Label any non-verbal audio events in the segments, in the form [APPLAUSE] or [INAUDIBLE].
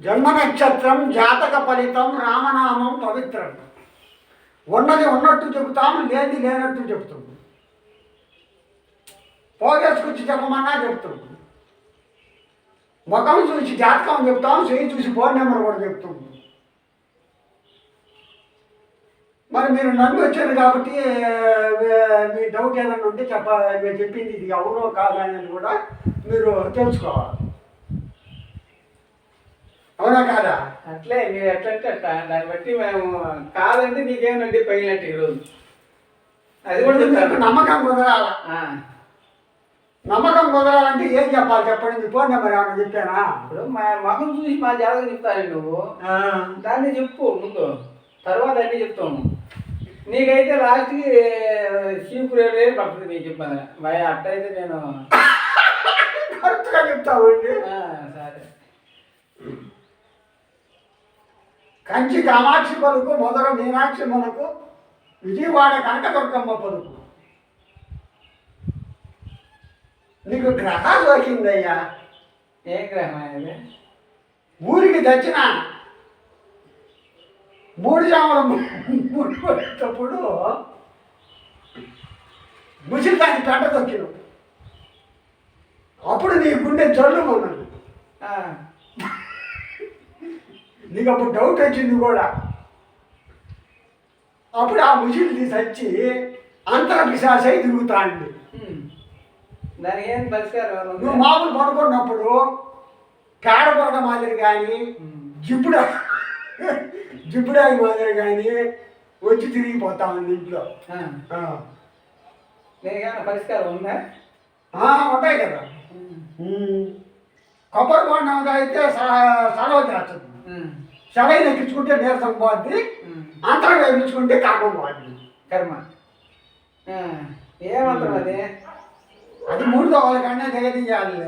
జన్మ నక్షత్రం జాతక ఫలితం రామనామం పవిత్రం. ఉన్నది ఉన్నట్టు చెబుతాం లేని లేనట్టు చెబుతుంది పోగేసుకొచ్చి చెప్పమన్నా చెప్తుంది ముఖం చూసి జాతకం చెప్తాం చేయి చూసి ఫోన్ నెంబర్ కూడా చెప్తాం మరి మీరు నన్ను వచ్చారు కాబట్టి మీ డౌట్ ఏదైనా ఉంటే చెప్ప చెప్పింది ఇది అవునో కాదా అనేది కూడా మీరు తెలుసుకోవాలి. అవునా కాదా? అట్లే మీరు ఎట్లంటే అట్లా. దాన్ని బట్టి మేము కాదంటే నీకేమంటే పగిలినట్టు ఈరోజు అది కూడా మీకు చెప్తాను. నమ్మకం కుదరాల నమ్మకం కుదరాలంటే ఏం చెప్పాలి చెప్పండి? మీ ఫోన్ నెంబర్ ఏమైనా చెప్పానా? ఇప్పుడు మా మొహం చూసి మా జాతకం చెప్తాను నువ్వు? దాన్ని చెప్పు ముందు. తర్వాత అన్నీ చెప్తాము. నీకైతే లాస్ట్కి చీపు రేటే పడుతుంది నీకు చెప్పాను భయ అట్టయితే నేను [LAUGHS] కరెక్ట్గా చెప్తామండి ఆ, సరే. కంచి కామాక్షి పలుకు మొదల మీనాక్షి మనకు విజయవాడ కనకదుర్గమ్మ పలుకు. నీకు గ్రహ సోకిందయ్యా ఏ గ్రహం ఊరికి దచ్చిన మూడు జాముల మూడు పడేటప్పుడు ముసిలి దాన్ని పెంట తొక్కిన అప్పుడు నీ గుండె జల్లు ఉన్నది నీకు అప్పుడు డౌట్ వచ్చింది కూడా. అప్పుడు ఆ ముసిలి చచ్చి అంతర పిశాసై తిరుగుతాండి నువ్వు? మామూలు పడుకున్నప్పుడు పేడ మాదిరి కానీ. జిప్పుడ జిప్పుడాయి మాదిరి కానీ వచ్చి తిరిగిపోతా ఉంది ఇంట్లో పరిష్కారం ఉందా? ఉంటాయి కదా. కొబ్బరి బొండం అయితే సెలవు చేస్తుంది సెలవు ఎక్కించుకుంటే నీరసం పోద్ది. అంతరం వేయించుకుంటే కాపం పోద్ది. కర్మ. ఏమంటారు అది? అది మూడు దోవల కన్నా దిగదీయాలి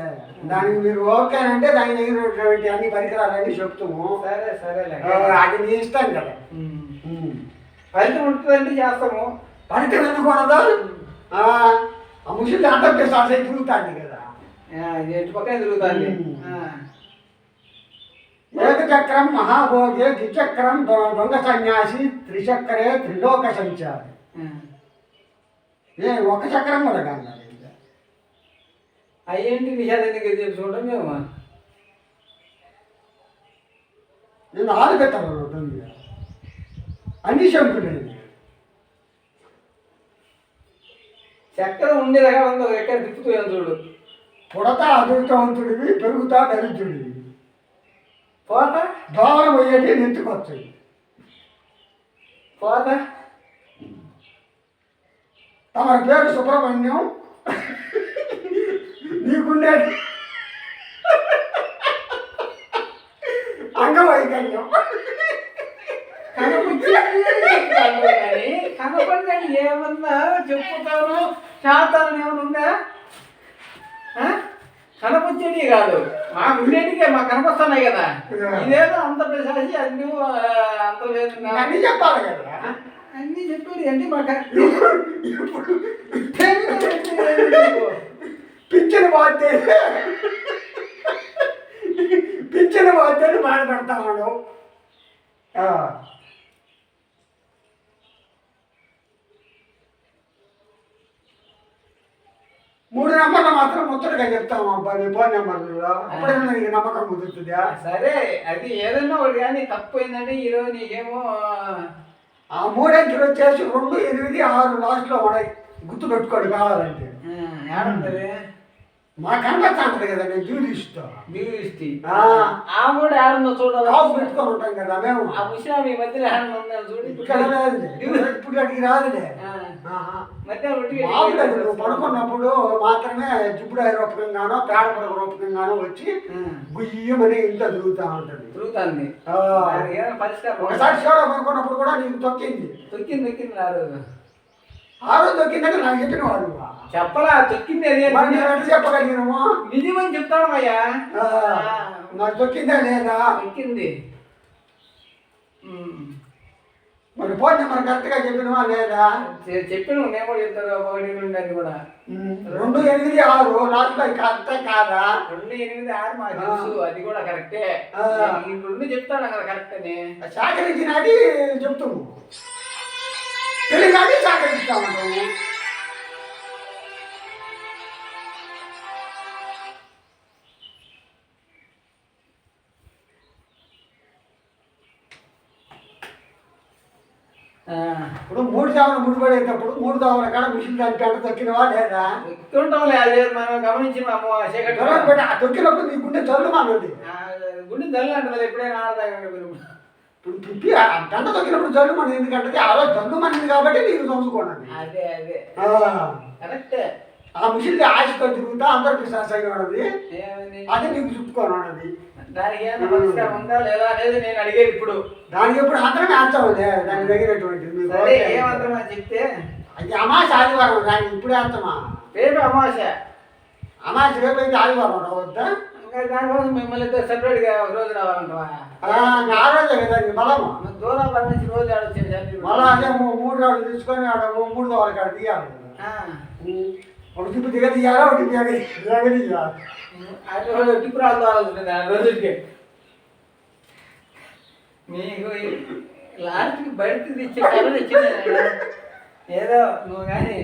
దానికి మీరు ఓకేనంటే దాని దగ్గర ఉన్నటువంటి అన్ని పరికరాలన్నీ చెప్తాము. సరే సరేలే. అది నీ ఇష్టం కదా. ఫలితం ఉంటుందంటే చేస్తాము. పరికరం ఎందుకూడదు ఆ ముసలి అంతర్కే సాసే తిరుగుతాంది కదా. ఆ, ఇది ఎటు పక్కనే తిరుగుతుంది? ఏకచక్రం మహాభోగే ద్విచక్రం దొంగ సన్యాసి త్రిచక్రే త్రిలోక సంచారి. ఏ ఒక చక్రం కూడా కాదు అయ్యేంటి దగ్గర తెలుసుకుంటాం మేము నేను ఆలు పెట్టాలి ఉంటుంది అన్ని శంకులేదు చక్కెర ఉంది ఒక ఎక్కడ తిప్పుతూ చూడు? పుడతా అదృష్టవంతుడివి పెరుగుతా దరిద్రుడివి. పోత? దోమలు పోయేటి నెత్తుకొచ్చాయి పోత? తమ పేరు సుబ్రహ్మణ్యం. నీకుండేది. అంగవైకల్యం. కనపడి కానీ కనపడి ఏమన్నా చెప్పుతాను శాతాను ఏమన్నా? కనపచ్చేటి కాదు. మాకు ఉండేటికే మాకు కనపస్తున్నాయి కదా. ఇదేదో అంత ప్రశాసి అన్ని అంత లేదు నా- అన్నీ చెప్పాలి కదా. అన్ని చెప్పేది అంటే మాకు. పిచ్చిన బాధ్యత పిచ్చిన బాధ్యత బాధపడతా ఉన్నావు ఆ. మూడు నెంబర్లు మాత్రం ముచ్చటగా చెప్తాము అబ్బా నీ ఫోన్ నెంబర్లు అప్పుడే నీకు నమ్మకం కుదురుతుందా? సరే అది ఏదన్నా ఒకటి కానీ తప్పు అయిందంటే ఈరోజు నీకేమో ఆ మూడంకెలు వచ్చేసి రెండు ఎనిమిది ఆరు లాస్ట్లో ఉన్నాయి గుర్తు పెట్టుకోడు కావాలంటే ఏడుంటది. మా కనపడుతుంది కదా నేను జ్యూలిస్ట్తో దిగుష్టి ఆ. ఆ కూడా ఏడుందో చూడాలి. ఉంటాం కదా మేము. ఆ మీ మధ్యలో చూడు. ఇక్కడ ఇప్పుడు అడిగి రాదులే. పడుకున్నప్పుడు మాత్రమే జిప్పుడు రూపకంగానో పేడ పొడక రూపకంగానో వచ్చి గుయ్యమని ఇంట్లో తిరుగుతూ ఉంటుంది. తిరుగుతుంది. ఒకసారి పడుకున్నప్పుడు కూడా నీకు తొక్కింది. తొక్కింది తొక్కింది ఆ రోజు ఆ రోజు తొక్కిందంటే నాకు చెప్పిన వాడు చెప్పలా తొక్కింది అది. మరి ఎట్లా చెప్పగలిగినాము? నిజమని చెప్తాను అయ్యా. నాకు తొక్కిందా లేదా? తొక్కింది ఉమ్. మరి ఫోన్ నెంబర్ కరెక్ట్గా చెప్పినవా లేదా? చెప్పిన నేను కూడా చెప్తాను ఒకటి రెండు కూడా. రెండు ఎనిమిది ఆరు లాస్ట్ కరెక్టే కాదా? రెండు ఎనిమిది ఆరు మాకు తెలుసు అది కూడా కరెక్టే. రెండు చెప్తాను కదా కరెక్ట్ అని. సహకరించినది చెప్తాము తెలియని సహకరిస్తామంటాము ఆ. ఇప్పుడు మూడు దావన ముడిపడేటప్పుడు మూడు దావన కాడ మిషన్ దాని పెంట తొక్కినవా లేదా ఎక్కుంటాంలే అది మనం గమనించిన అమ్మ చీకటి జ్వరం పెట్టి ఆ తొక్కినప్పుడు నీ గుండె చల్లు మానది ఆ, గుండె దల్లు అంటది ఎప్పుడైనా ఆడదాకా ఇప్పుడు తిప్పి ఆ గంట తొక్కినప్పుడు జల్లు మన ఎందుకంటే ఆ రోజు జల్లు మనది కాబట్టి నీకు చదువుకోనండి. అదే అదే. ఆ, కరెక్ట్. ఆ మిషన్ ఆశతో తిరుగుతా సహసంగా ఉన్నది ఏమని? అది నీకు చుట్టుకొని ఉన్నది దానికి ఏమైనా పరిష్కారం ఉందా లేదా అనేది నేను అడిగేది ఇప్పుడు. దానికి ఎప్పుడు అందరం వేస్తామండి దానికి తగినటువంటి మీకు సరే ఓకే. ఏమంటామా చెప్తే? అది అమాస ఆదివారం దానికి ఇప్పుడు వేస్తామా రేపు అమావాస అమాస రేపు అయితే ఆదివారం రావద్దా దానికోసం మిమ్మల్ని సెపరేట్గా రోజు రావాలంటావా? కదా దానికి బలము మన దూరం నుంచి రోజు ఆడొచ్చేది మళ్ళా అదే మూ- మూడు రాళ్ళు తీసుకొని ఆడ మూ- మూడు దోవలు కాడ తీయాలి ఒక తిప్పు దిగ తీయాలా ఒకటి దిగ దిగ తీయాలి అది టిప్పు రాదు రావాల్సింది ఆ రోజుకి మీకు లాస్ట్కి బయటకు తెచ్చే కళ తెచ్చింది ఏదో నువ్వు కానీ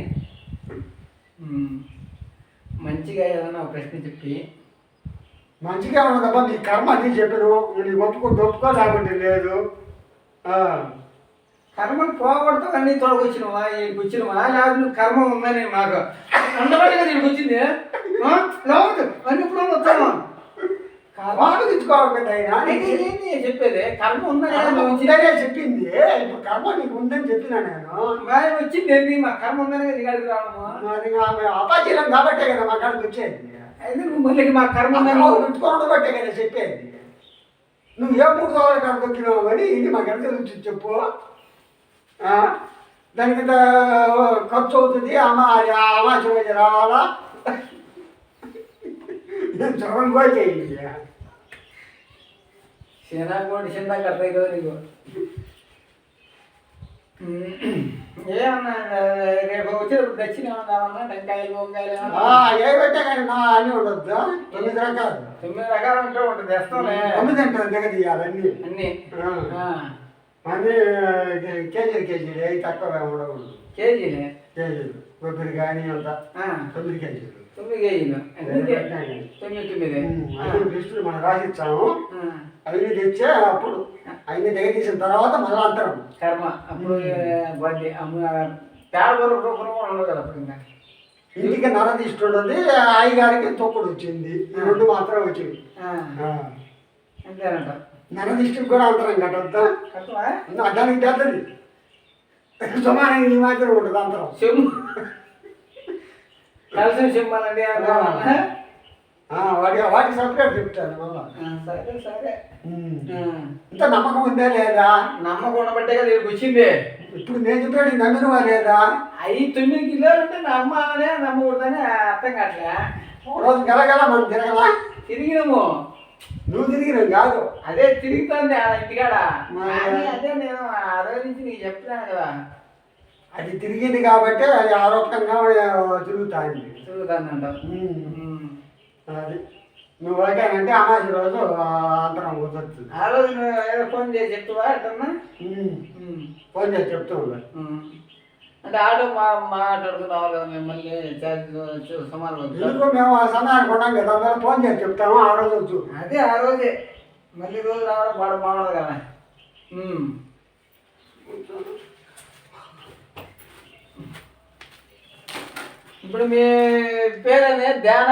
ఉమ్, మంచిగా ఏదైనా ఒక ప్రశ్న చెప్పి మంచిగా ఉన్నదబ్బా నీ కర్మ అని చెప్పను నీకు ఒప్పుకుంటే ఒప్పుకో లేకుంటే లేదు. కర్మను పోగొడతావు అన్ని తొడగొచ్చినవా ఈడికి వచ్చినవా లేకపోతే నువ్వు కర్మ ఉందని మాకు. ఉండబట్టి కదా ఈడికి వచ్చింది? లేవద్దు అన్ని ఇప్పుడు వస్తాను వాడు తెచ్చుకోవాలి చెప్పేది? కర్మ ఉందని చెప్పింది. ఇప్పుడు కర్మ నీకు ఉందని చెప్పినా నేను. మరి వచ్చింది ఏంటి మా కర్మ ఉందని కదా రావడము. ఆమె అపాచీలం కాబట్టే కదా మా కాడికి వచ్చేది. మళ్ళీ మా కర్మ పెట్టుకోవడం బట్టే కదా చెప్పేది. నువ్వు ఏ మూడు రోజులు కాడ దొక్కినావు కానీ ఇది మాకు ఎంత తెలుసు చెప్పు. ఆ? దానికి ఖర్చు అవుతుంది? అమ్మ అమాసం వచ్చి రావాలా? జ్వరం కూడా చేయండి చిన్న కోటి చిన్న కట్టాయి కదా నీకు ఏమన్నా రేపు వచ్చేటప్పుడు దక్షిణ ఏమన్నా టెంకాయలు? ఏ పెట్టా కానీ నా అన్నీ ఉండొద్దా? తొమ్మిది రకాలు. తొమ్మిది రకాలు ఉంటే ఉంటుంది తెస్తాంలే. తొమ్మిది అంటారు దిగ తీయాలన్నీ అన్ని. అన్నీ. కేజీలు కేజీలు. ఏ తక్కువ ఉండకూడదు. కేజీలే. కేజీలు. కొబ్బరి కానీ అంత. తొమ్మిది కేజీలు. తొమ్మిది కేజీలు. తొమ్మిది తొమ్మిది. ఆ, అవి లిస్టులు మనం రాసిచ్చాము. అవన్నీ తెచ్చే అప్పుడు అవన్నీ దిగ తీసిన తర్వాత మళ్ళీ అంతరం కర్మ. అప్పుడు అమ్మ పేడ రూపంలో ఉండదు కదా అప్పుడు ఇంకా. ఇంటికి నర తీసుకుంటుంది అయ్యగారికి తొక్కుడు వచ్చింది. ఈ రెండు మాత్రం వచ్చింది. అంతేనంట నర దిష్టికి కూడా అంతరం కట్టద్దా కట్టవా దానికి పెద్దది సుమారు ఈ మాత్రం ఉంటుంది అంతరం చెమ్ము కలిసి చెమ్మాలండి వాటి వాటి సపరేట్ చెప్తాను మళ్ళా. సరే సరే. ఇంత నమ్మకం ఉందా లేదా? నమ్మకం ఉండబట్టే కదా ఇక్కడికి వచ్చింది. ఇప్పుడు నేను చెప్పాడు నమ్మినవా లేదా? అవి తొమ్మిది కిలోలు అంటే నమ్మాలనే నమ్మకూడదని అర్థం కావట్లే. రోజు గలగల మనం తిరగలా? తిరిగినాము. నువ్వు తిరిగినావు కాదు. అదే తిరుగుతుంది ఆ ఇంటికాడ. అదే నేను ఆ రోజు నుంచి నీకు చెప్తాను కదా. అది తిరిగింది కాబట్టి అది ఆరోగ్యంగా తిరుగుతాయింది తిరుగుతానంట అది. నువ్వు ఓకేనంటే అమాసి రోజు అంతరం కుదురుతుంది ఆ రోజు నువ్వు ఏదో ఫోన్ చేసి చెప్తావా అట్టన్నా ఉమ్. ఫోన్ చేసి చెప్తూ. అంటే ఆటో మా మాట్లాడుకున్నావు కదా మిమ్మల్ని సమానం ఎందుకు? మేము ఆ సమయానికి ఉన్నాం కదా అందువల్ల ఫోన్ చేసి చెప్తాము ఆ రోజు వచ్చు. అదే ఆ రోజే. మళ్ళీ రోజు రావడం బాగా బాగుండదు కదా. ఇప్పుడు మీ పేరేనే ధ్యాన?